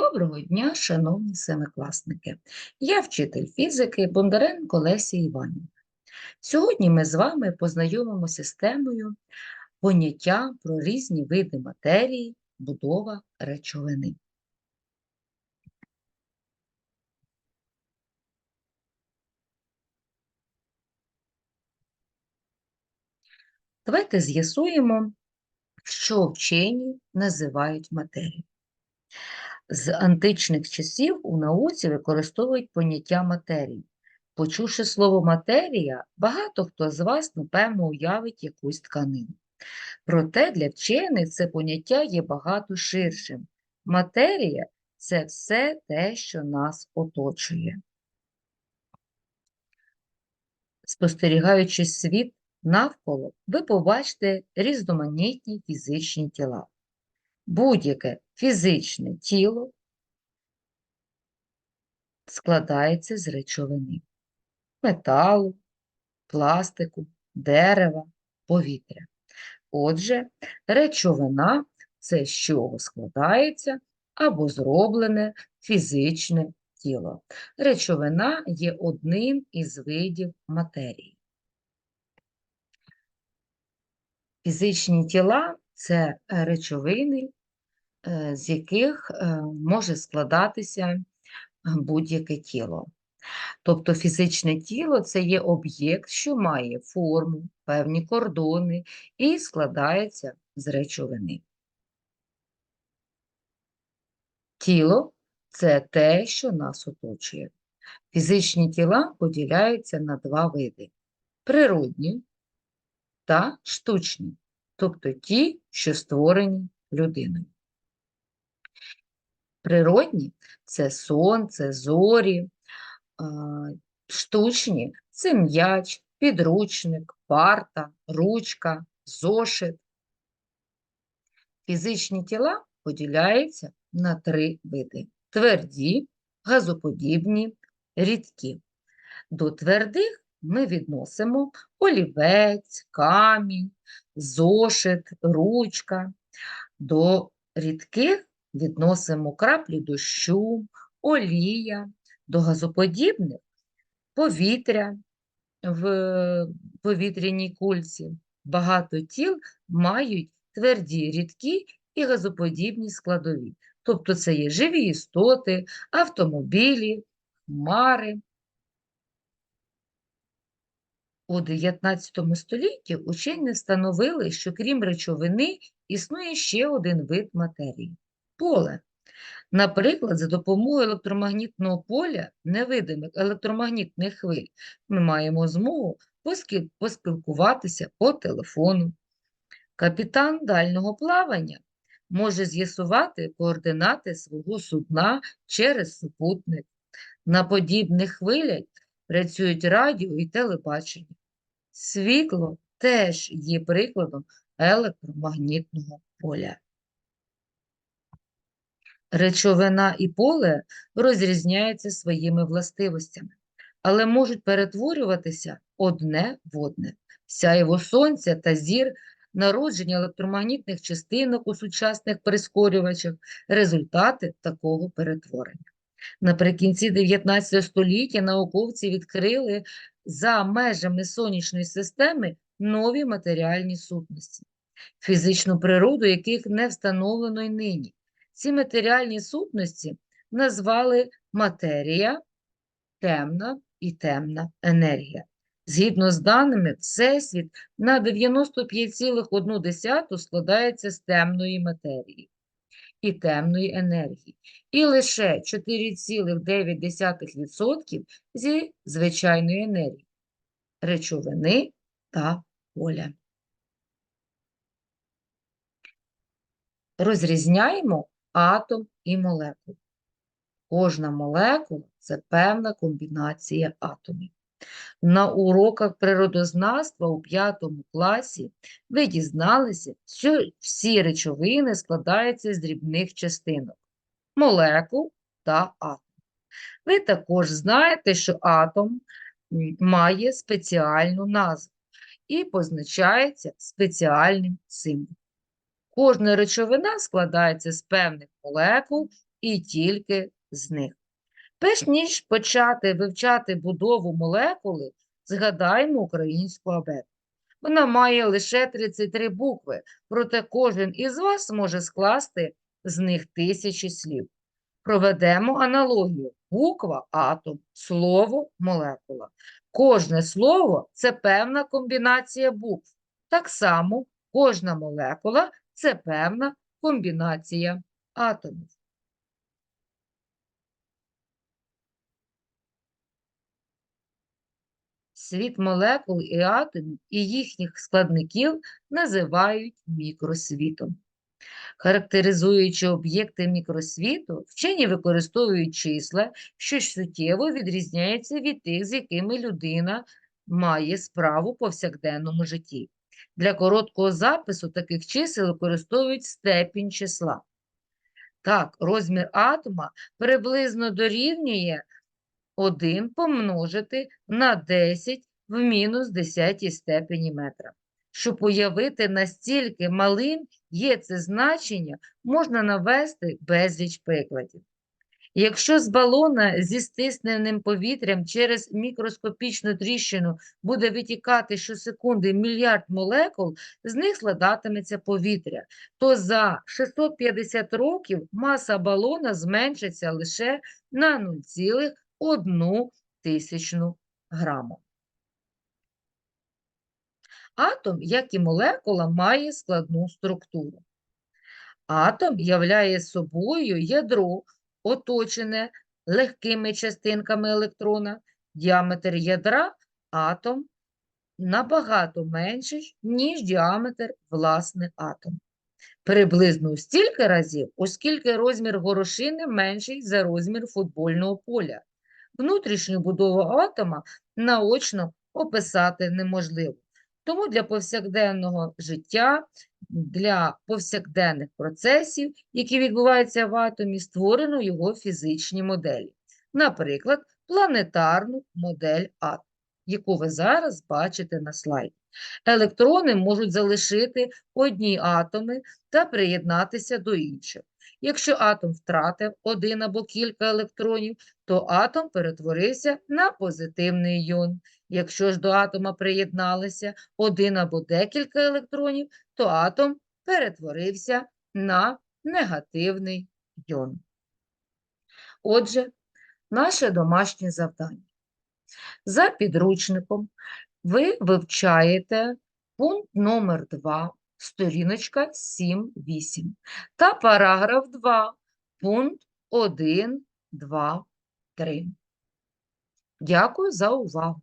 Доброго дня, шановні семикласники! Я вчитель фізики Бондаренко Лесі Іванівна. Сьогодні ми з вами познайомимося з темою поняття про різні види матерії, будова речовини. Давайте з'ясуємо, що вчені називають матерією. З античних часів у науці використовують поняття матерії. Почувши слово матерія, багато хто з вас, напевно, уявить якусь тканину. Проте для вчених це поняття є багато ширшим. Матерія це все те, що нас оточує. Спостерігаючи світ навколо, ви побачите різноманітні фізичні тіла. Будь-яке фізичне тіло складається з речовини металу, пластику, дерева, повітря. Отже, речовина це з чого складається або зроблене фізичне тіло. Речовина є одним із видів матерії. Фізичні тіла це речовини, з яких е, може складатися е, будь-яке тіло. Тобто фізичне тіло це є об'єкт, що має форму, певні кордони і складається з речовини. Тіло це те, що нас оточує. Фізичні тіла поділяються на два види: природні та штучні, тобто ті, що створені людиною. Природні це сонце, зорі, штучні це м'яч, підручник, парта, ручка, зошит. Фізичні тіла поділяються на три види: тверді, газоподібні, рідкі. До твердих ми відносимо олівець, камінь, зошит, ручка. До рідких відносимо краплі дощу, олія, до газоподібних повітря в повітряній кульці. Багато тіл мають тверді, рідкі і газоподібні складові. Тобто це є живі істоти, автомобілі, хмари. У 19 столітті учені встановили, що крім речовини існує ще один вид матерії поле. Наприклад, за допомогою електромагнітного поля невидимих електромагнітних хвиль ми маємо змогу поспілкуватися по телефону. Капітан дальнього плавання може з'ясувати координати свого судна через супутник. На подібних хвилях працюють радіо і телебачення. Світло теж є прикладом електромагнітного поля. Речовина і поле розрізняються своїми властивостями, але можуть перетворюватися одне в одне. Сяєво сонця та зір, народження електромагнітних частинок у сучасних прискорювачах результати такого перетворення. Наприкінці 19 століття науковці відкрили за межами сонячної системи нові матеріальні сутності, фізичну природу яких не встановлено й нині. Ці матеріальні сутності назвали матерія, темна і темна енергія. Згідно з даними, Всесвіт на 95,1 складається з темної матерії і темної енергії, і лише 4,9% зі звичайної енергії, речовини та поля. Розрізняємо атом і молекулу. Кожна молекула це певна комбінація атомів. На уроках природознавства у п'ятому класі ви дізналися, що всі речовини складаються з дрібних частинок молекул та атом. Ви також знаєте, що атом має спеціальну назву і позначається спеціальним символом. Кожна речовина складається з певних молекул і тільки з них. Перш ніж почати вивчати будову молекули, згадаймо українську абетку. Вона має лише 33 букви, проте кожен із вас може скласти з них тисячі слів. Проведемо аналогію. Буква атом, слово молекула. Кожне слово це певна комбінація букв. Так само кожна молекула це певна комбінація атомів. Світ молекул і атомів і їхніх складників називають мікросвітом. Характеризуючи об'єкти мікросвіту, вчені використовують числа, що суттєво відрізняються від тих, з якими людина має справу в повсякденному житті. Для короткого запису таких чисел використовують степінь числа. Так, розмір атома приблизно дорівнює 1 помножити на 10 в мінус 10 степені метра. Щоб уявити, настільки малим є це значення, можна навести безліч прикладів. Якщо з балона зі стисненим повітрям через мікроскопічну тріщину буде витікати щосекунди мільярд молекул, з них складатиметься повітря, то за 650 років маса балона зменшиться лише на 0,1 тисячну граму. Атом, як і молекула, має складну структуру. Атом являє собою ядро, оточене легкими частинками електрона. Діаметр ядра атом набагато менший, ніж діаметр власне атому. Приблизно стільки разів, оскільки розмір горошини менший за розмір футбольного поля. Внутрішню будову атома наочно описати неможливо. Тому для повсякденного життя, для повсякденних процесів, які відбуваються в атомі, створено його фізичні моделі. Наприклад, планетарну модель атому, яку ви зараз бачите на слайді. Електрони можуть залишити одні атоми та приєднатися до інших. Якщо атом втратив один або кілька електронів, то атом перетворився на позитивний іон. Якщо ж до атома приєдналися один або декілька електронів, то атом перетворився на негативний іон. Отже, наше домашнє завдання. За підручником ви вивчаєте пункт номер 2, сторіночка 7-8 та параграф 2, пункт 1, 2, 3. Дякую за увагу.